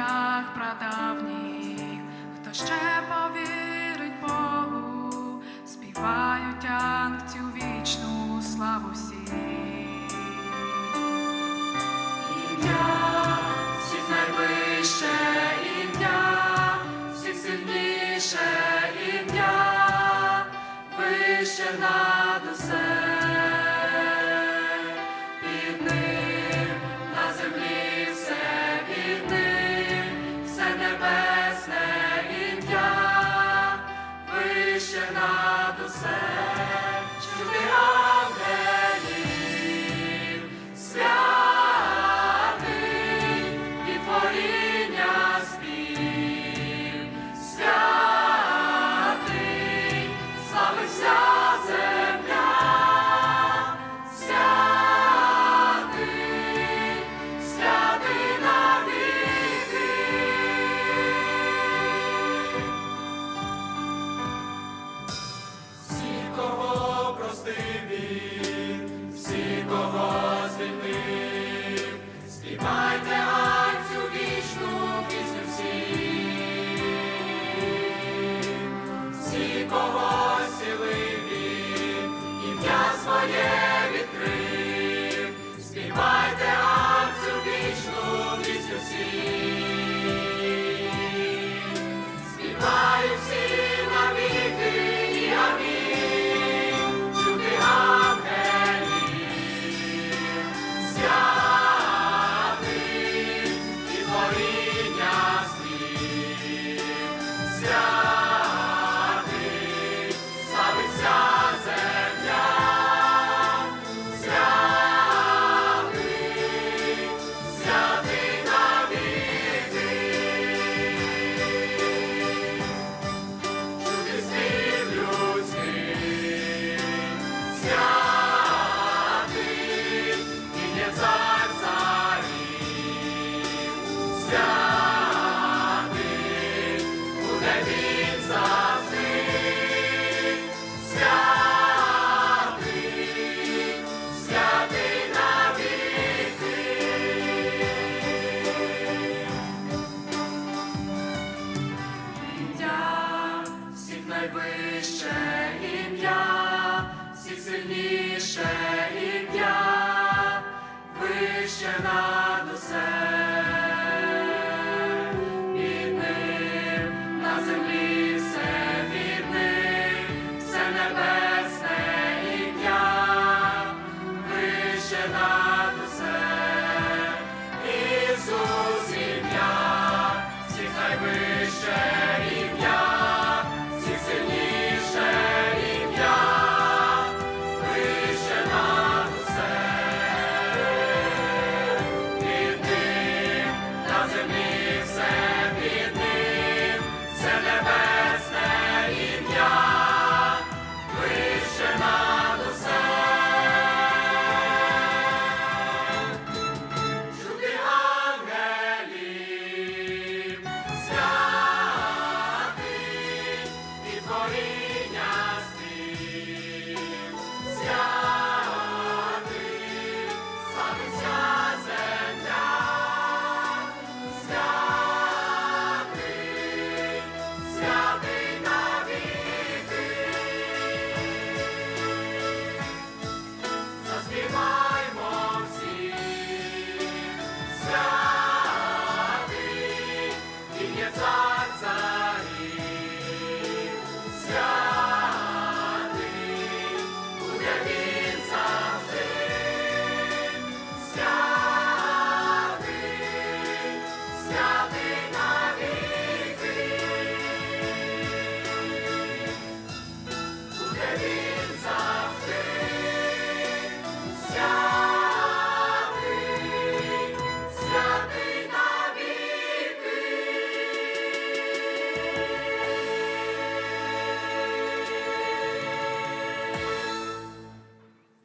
вірах прадавніх, хто ще повірить Богу, співають анг цю вічну славу всіх. Krishna. Найвище ім'я, всі сильніше ім'я, вище на Baby.